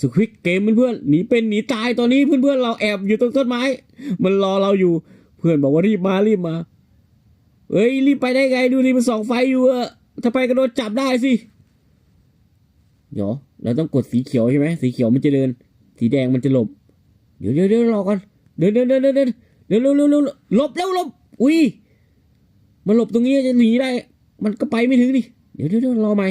สควิกเกมเพื่อนๆหนีเป็นหนีตายตอนนี้เพื่อนๆเราแอบอยู่ตรงต้นไม้ มันรอเราอยู่ เพื่อนบอกว่ารีบมารีบมาเอ้ยรีบไปได้ไงดูดิมันส่องไฟอยู่อะถ้าไปก็โดนจับได้สิเดี๋ยวเราต้องกดสีเขียวใช่ไหมสีเขียวมันจะเดิน สีแดงมันจะหลบ เดี๋ยวเดี๋ยวเดี๋ยวรอก่อนเดินเดินเดินเดินเดินเดินเร็วเร็วเร็วหลบเร็วหลบอุ้ยมันหลบตรงนี้จะหนีได้ มันก็ไปไม่ถึงดิเดี๋ยวเดี๋ยวรอใหม่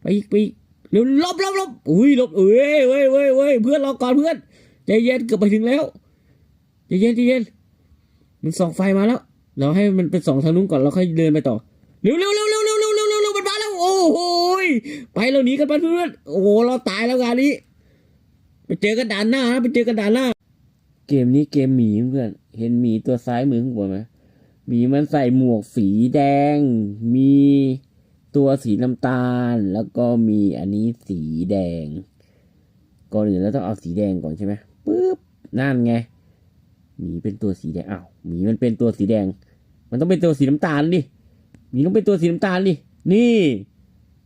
ไปอีกไปอีก เร็วลบลบลบอุ้ยลบเอ้ยเว้ยเว้ยเว้ยเพื่อนรอก่อนเพื่อนใจเย็นเกือบไปถึงแล้วใจเย็นใจเย็นมันส่องไฟมาแล้ว เราให้มันเป็นสองทางนู้นก่อนเราค่อยเดินไปต่อเร็วเร็วเร็วเร็วเร็วเร็วเร็วเร็วเร็วมันมาแล้วโอ้โหไปเราหนีกันไปเพื่อนโอ้โหเราตายแล้วงานนี้ไปเจอกันด่านหน้าไปเจอกันด่านหน้า เกมนี้เกมหมีเพื่อนเห็นหมีตัวซ้ายมือข้างบนไหมหมีมันใส่หมวกสีแดงมี ตัวสีน้ำตาล แล้วก็มีอันนี้สีแดง ก่อนอื่นเราต้องเอาสีแดงก่อนใช่ไหมปึ๊บนั่นไงหมีเป็นตัวสีแดงอ้าวหมีมันเป็นตัวสีแดง มันต้องเป็นตัวสีน้ำตาลดิหมีต้องเป็นตัวสีน้ำตาลดินี่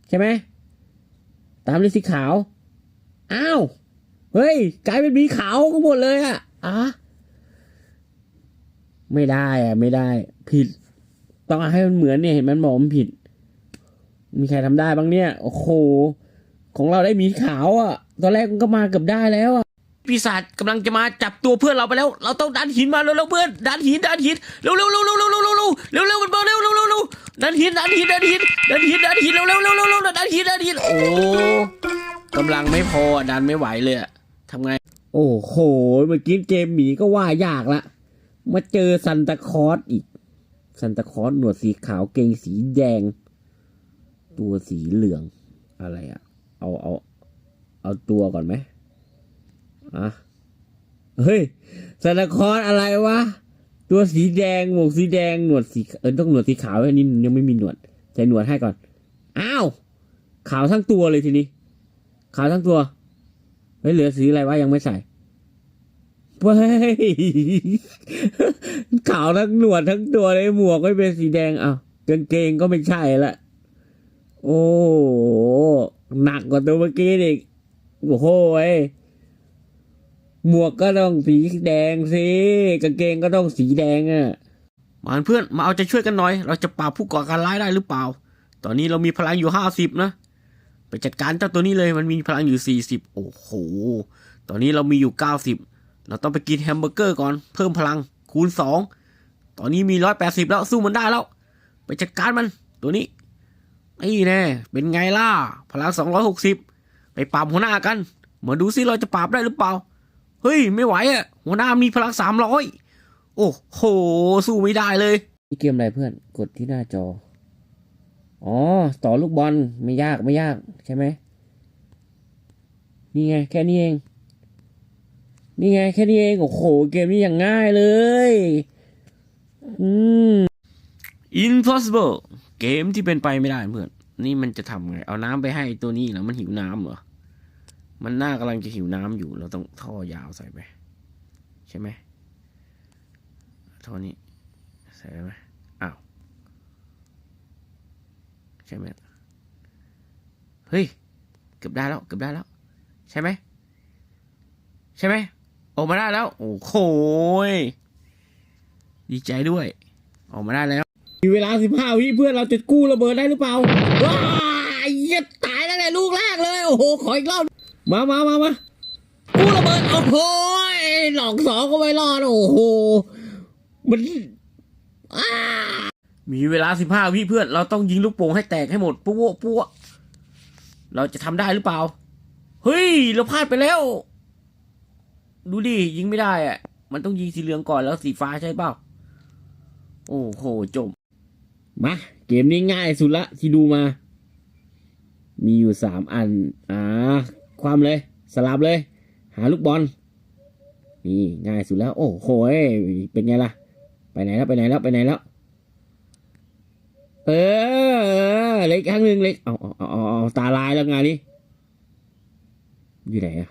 ใช่ไหมตามด้วยสีขาวอ้าวเฮ้ยกลายเป็นหมีขาวกันหมดเลยอะอะไม่ได้อะไม่ได้ ผิด ต้องให้มันเหมือนเนี่ยเห็นมันบอกมันผิด มีใครทำได้บ้างเนี่ย โอ้โห ของเราได้หมีขาวอะตอนแรกมันก็มาเกือบได้แล้วอะปีศาจกำลังจะมาจับตัวเพื่อนเราไปแล้ว เราต้องดันหินมาเร็วๆเพื่อน ดันหินดันหิน เร็วๆเร็วๆเร็วๆเร็วๆเร็วๆเร็วเร็วมันมาเร็วๆเร็วๆเร็วดันหินดันหินดันหินดันหินดันหินเร็วๆเร็วๆเร็วๆเร็วดันหินดันหิน โอ้กำลังไม่พอดันไม่ไหวเลยอะทำไง โอ้โห เมื่อกี้เกมหมีก็ว่ายากละ มาเจอซันตาคอสอีก ซันตาคอสหนวดสีขาวเกงสีแดง ตัวสีเหลืองอะไรอะเอาเอาเอาตัวก่อนไหมอะเฮ้ยซานตาคอสอะไรวะ ตัวสีแดงหมวกสีแดงหนวดสีเออต้องหนวดสีขาวอันนี้ยังไม่มีหนวดใส่หนวดให้ก่อน อ้าว ขาวทั้งตัวเลยทีนี้ ขาวทั้งตัว เฮ้ยเหลือสีอะไรวะยังไม่ใส่เฮ้ยขาวทั้งหนวดทั้งตัวเลยหมวกก็เป็นสีแดงอ้าวกางเกงก็ไม่ใช่ละ โอ้โหหนักกว่าตัวเมื่อกี้อีกโอ้โหเว้ยหมวกก็ต้องสีแดงสิกางเกงก็ต้องสีแดงอะ่ะมาเพื่อนมาเอาใจช่วยกันหน่อย เราจะปราบผู้ก่อการร้ายได้หรือเปล่า ตอนนี้เรามีพลังอยู่ห้าสิบนะ ไปจัดการเจ้าตัวนี้เลยมันมีพลังอยู่สี่สิบโอ้โห ตอนนี้เรามีอยู่เก้าสิบเราต้องไปกินแฮมเบอร์เกอร์ก่อน เพิ่มพลังคูณสองตอนนี้มีร้อยแปดสิบแล้วสู้มันได้แล้ว ไปจัดการมันตัวนี้ ไอ้แน่เป็นไงล่ะ พลังสองร้อยหกสิบไปปราบหัวหน้ากันมาดูซิเราจะปราบได้หรือเปล่า เฮ้ย ไม่ไหวอะ หัวหน้ามีพลังสามร้อยโอ้โห สู้ไม่ได้เลยนี่เกมอะไรเพื่อน กดที่หน้าจอ อ๋อ ต่อลูกบอลไม่ยากไม่ยากใช่ไหม นี่ไง แค่นี้เอง นี่ไง แค่นี้เอง โอ้โห เกมนี้อย่างง่ายเลย อืม impossible เกมที่เป็นไปไม่ได้เพื่อน นี่มันจะทำไง เอาน้ำไปให้ตัวนี้แล้วมันหิวน้ำเหรอ มันน่ากำลังจะหิวน้ำอยู่ เราต้องท่อยาวใส่ไป ใช่ไหมท่อนี้ใส่ได้ไหมอ้าว ใช่ไหมเฮ้ย เกือบได้แล้ว เกือบได้แล้ว ใช่ไหม ใช่ไหมออกมาได้แล้ว โอ้โหดีใจด้วย ออกมาได้แล้ว มีเวลาสิบห้าวิเพื่อนเราจะกู้ระเบิดได้หรือเปล่าว้ายเหี้ยตายตั้งแต่ลูกแรกเลย โอ้โห ขออีกรอบ มามามามากู้ระเบิด โอ้โหยหลอกสองก็ไม่รอด โอ้โห มันมีเวลาสิบห้าวิเพื่อน เราต้องยิงลูกโป่งให้แตกให้หมด ปุ๊วปุ๊วเราจะทำได้หรือเปล่า เฮ้ย เราพลาดไปแล้ว ดูดิ ยิงไม่ได้อะมันต้องยิงสีเหลืองก่อนแล้วสีฟ้าใช่เปล่า โอ้โห จบ มาเกมนี้ง่ายสุดละที่ดูมา มีอยู่สามอัน อ่า ความเลย สลับเลย หาลูกบอล นี่ง่ายสุดแล้ว โอ้โหเป็นไงล่ะ ไปไหนแล้วไปไหนแล้วไปไหนแล้ว เออ เล็กครั้งหนึ่งเล็ก เอาเอาเอาเอาตาลายแล้วงานนี้ อยู่ไหนอะ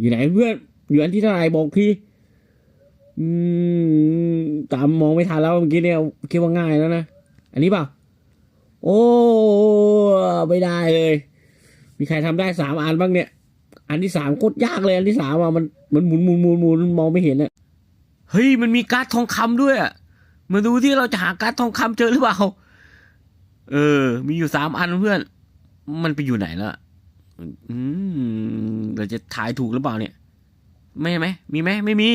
อยู่ไหนเพื่อน อยู่อันที่เท่าไหร่บอกทีอืมตามมองไม่ทันแล้วเมื่อกี้เนี่ยคิดว่าง่ายแล้วนะ อันนี้เปล่า โอ้ ไม่ได้เลย มีใครทำได้สามอันบ้างเนี่ย อันที่สามโคตรยากเลย อันที่สามอะมันมันหมุนหมุนหมุนหมุนมองไม่เห็นอะ เฮ้ย มันมีการ์ดทองคำด้วยอะมาดูที่เราจะหาการ์ดทองคำเจอหรือเปล่า เออ มีอยู่สามอันเพื่อน มันไปอยู่ไหนละอืมเราจะทายถูกหรือเปล่าเนี่ย ไม่ไหม มีไหม ไม่มี